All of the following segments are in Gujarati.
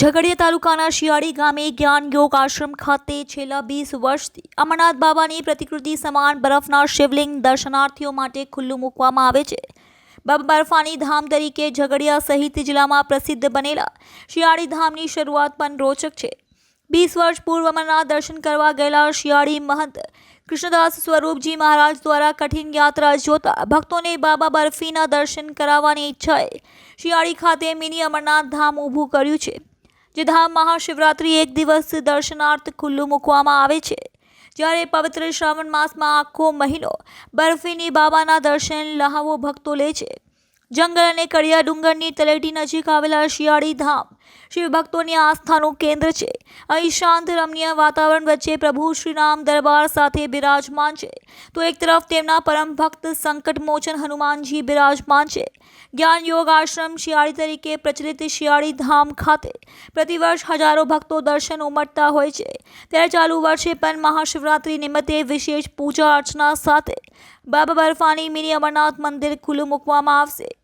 ઝઘડિયા તાલુકાના શિયાળી ગામે જ્ઞાન યોગ આશ્રમ ખાતે છેલ્લા વીસ વર્ષથી અમરનાથ બાબાની પ્રતિકૃતિ સમાન બરફના શિવલિંગ દર્શનાર્થીઓ માટે ખુલ્લું મૂકવામાં આવે છે. બાબા બરફાની ધામ તરીકે ઝઘડિયા સહિત જિલ્લામાં પ્રસિદ્ધ બનેલા શિયાળી ધામની શરૂઆત પણ રોચક છે. વીસ વર્ષ પૂર્વ અમરનાથ દર્શન કરવા ગયેલા શિયાળી મહંત કૃષ્ણદાસ સ્વરૂપજી મહારાજ દ્વારા કઠિન યાત્રા જોતા ભક્તોને બાબા બરફીના દર્શન કરાવવાની ઈચ્છાએ શિયાળી ખાતે મિની અમરનાથ ધામ ઊભું કર્યું છે. જે ધામ મહાશિવરાત્રિ એક દિવસ દર્શનાર્થ ખુલ્લું મૂકવામાં આવે છે. જ્યારે પવિત્ર શ્રાવણ માસમાં આખો મહિનો બરફીની બાબાના દર્શન લહાવો ભક્તો લે છે. જંગલ અને કડિયા ડુંગરની તલેટી નજીક આવેલા શિયાળી ધામ શિવ ભક્તોની આસ્થાનું કેન્દ્ર છે. અહીં શાંત રમણીય વાતાવરણ વચ્ચે પ્રભુ શ્રીરામ દરબાર સાથે બિરાજમાન છે. તો એક તરફ તેમના પરમ ભક્ત સંકટ મોચન હનુમાનજી બિરાજમાન છે. જ્ઞાન યોગ આશ્રમ શિયાળી તરીકે પ્રચલિત શિયાળી ધામ ખાતે પ્રતિવર્ષ હજારો ભક્તો દર્શન ઉમટતા હોય છે. ત્યારે ચાલુ વર્ષે પણ મહાશિવરાત્રિ નિમિત્તે વિશેષ પૂજા અર્ચના સાથે બાબા બરફાની મિની અમરનાથ મંદિર ખુલ્લું મૂકવામાં આવશે.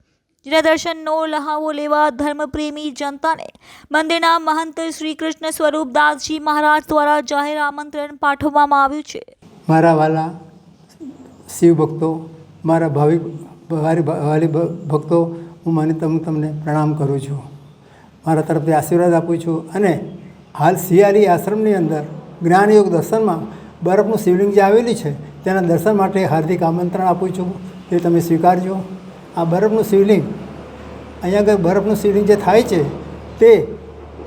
જેના દર્શનનો લહાવો લેવા ધર્મપ્રેમી જનતાને મંદિરના મહંત શ્રી કૃષ્ણ સ્વરૂપ દાસજી મહારાજ દ્વારા જાહેર આમંત્રણ પાઠવવામાં આવ્યું છે. મારા વાલા શિવ ભક્તો, મારા ભાવિક વાલી ભક્તો, હું મને તમ તમને પ્રણામ કરું છું. મારા તરફથી આશીર્વાદ આપું છું અને હાલ શિયાળી આશ્રમની અંદર જ્ઞાનયોગ દર્શનમાં બરફનું શિવલિંગ જે આવેલી છે, તેના દર્શન માટે હાર્દિક આમંત્રણ આપું છું. તે તમે સ્વીકારજો. આ બરફનું શિવલિંગ. અહીંયા આગળ બરફનું શિવલિંગ જે થાય છે, તે,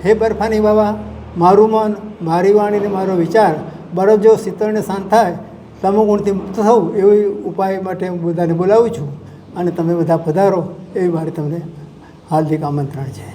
હે બરફાની બાબા મારું મન, મારી વાણી અને મારો વિચાર, બરફ જો શીતળને શાંત થાય, તમો ગુણથી મુક્ત થવું એવી ઉપાય માટે હું બધાને બોલાવું છું. અને તમે બધા પધારો, એવી મારી તમને હાર્દિક આમંત્રણ છે.